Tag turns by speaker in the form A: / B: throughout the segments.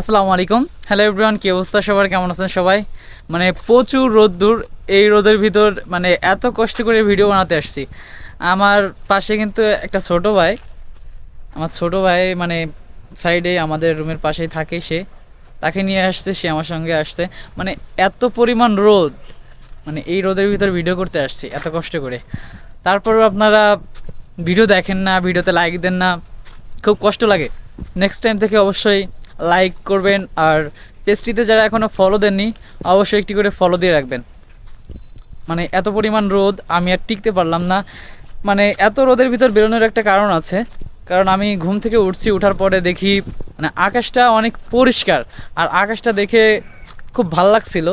A: আসসালামু আলাইকুম। Hello everyone কি অবস্থা সবার? কেমন আছেন সবাই? মানে প্রচুর রোদ্দুর। এই রোদের ভিতর মানে এত কষ্ট করে ভিডিও বানাতে আসছি। আমার পাশে কিন্তু একটা ছোট ভাই। আমার ছোট ভাই মানে সাইডে আমাদের রুমের পাশেই থাকে সে। তাকে নিয়ে আসছে, সে আমার সঙ্গে আসছে। মানে এত পরিমাণ রোদ। মানে এই রোদের ভিতর ভিডিও করতে আসছি, এত কষ্ট করে। তারপরও আপনারা ভিডিও দেখেন না ভিডিওতে লাইক দেন না। খুব কষ্ট লাগে। নেক্সট টাইম থেকে অবশ্যই লাইক করবেন আর পেজটিতে যারা এখনও ফলো দেননি, অবশ্যই একটি করে ফলো দিয়ে রাখবেন। মানে এত পরিমাণ রোদ, আমি আর টিকতে পারলাম না। মানে এত রোদের ভিতর বেরোনোর একটা কারণ আছে, কারণ আমি ঘুম থেকে উঠছি ওঠার পরে দেখি মানে আকাশটা অনেক পরিষ্কার, আর আকাশটা দেখে খুব ভালো লাগছিল।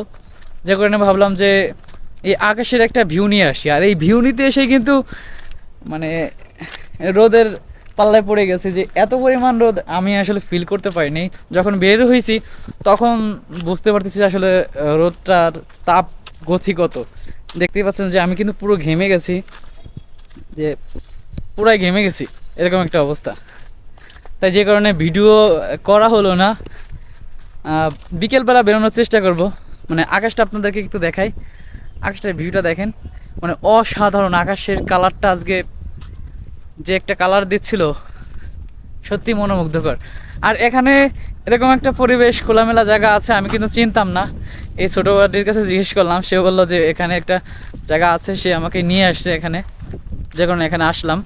A: যে কারণে ভাবলাম যে এই আকাশের একটা ভিউ নিয়ে আসি, আর এই ভিউ নিতে এসে কিন্তু মানে রোদের পাল্লায় পড়ে গেছে যে এত পরিমাণ রোদ আমি আসলে ফিল করতে পারিনি। যখন বের হয়েছি তখন বুঝতে পারতেছি আসলে রোদটার তাপ গতি কত দেখতেই পাচ্ছেন যে আমি কিন্তু পুরো ঘেমে গেছি, যে পুরাই ঘেমে গেছি, এরকম একটা অবস্থা। তাই যে কারণে ভিডিও করা হলো না। বিকেলবেলা বেরোনোর চেষ্টা করব। মানে আকাশটা আপনাদেরকে একটু দেখাই। আকাশটার ভিউটা দেখেন। মানে অসাধারণ আকাশের কালারটা আজকে যে একটা কালার দিচ্ছিল সত্যি মনোমুগ্ধকর। আর এখানে এরকম একটা পরিবেশ, খোলামেলা জায়গা আছে, আমি কিন্তু চিনতাম না। এই ছোটো বাটির কাছে জিজ্ঞেস করলাম সে বলল যে এখানে একটা জায়গা আছে, সে আমাকে নিয়ে আসছে এখানে, যে কারণে এখানে আসলাম।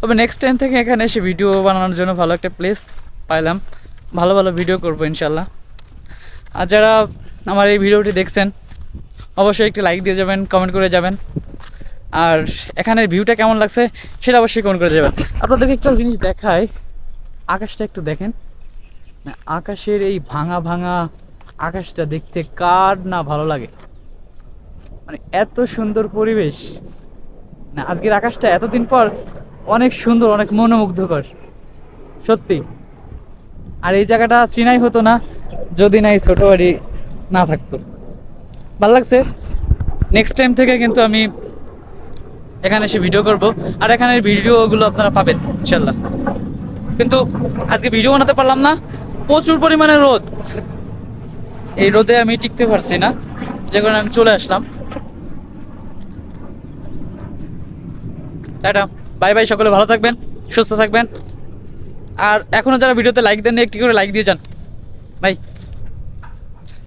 A: তবে নেক্সট টাইম থেকে এখানে এসে ভিডিও বানানোর জন্য ভালো একটা প্লেস পাইলাম। ভালো ভালো ভিডিও করব ইনশাল্লাহ আর যারা আমার এই ভিডিওটি দেখছেন, অবশ্যই একটি লাইক দিয়ে যাবেন কমেন্ট করে যাবেন। আর এখানের ভিউটা কেমন লাগছে সেটা অবশ্যই কমেন্ট করে যাবেন আপনাদেরকে একটা জিনিস দেখায় আকাশটা একটু দেখেন। আকাশের এই ভাঙা ভাঙা আকাশটা দেখতে কার না ভালো লাগে। মানে এত সুন্দর পরিবেশ। না, আজকের আকাশটা এতদিন পর অনেক সুন্দর, অনেক মনোমুগ্ধকর। সত্যি। আর এই জায়গাটা চিনাই হতো না, যদি না এই ছোটো বাড়ি না থাকতো। ভালো লাগছে। নেক্সট টাইম থেকে কিন্তু আমি এখানে এসে ভিডিও করব। আর এখানের ভিডিওগুলো আপনারা পাবেন ইনশাল্লাহ কিন্তু আজকে ভিডিও বানাতে পারলাম না। প্রচুর পরিমাণে রোদ। এই রোদে আমি টিকতে পারছি না। যে কারণে আমি চলে আসলাম। টাটা। বাই বাই, সকলে ভালো থাকবেন, সুস্থ থাকবেন। আর এখনও যারা ভিডিওতে লাইক দেননি, একটি করে লাইক দিয়ে যান। বাই।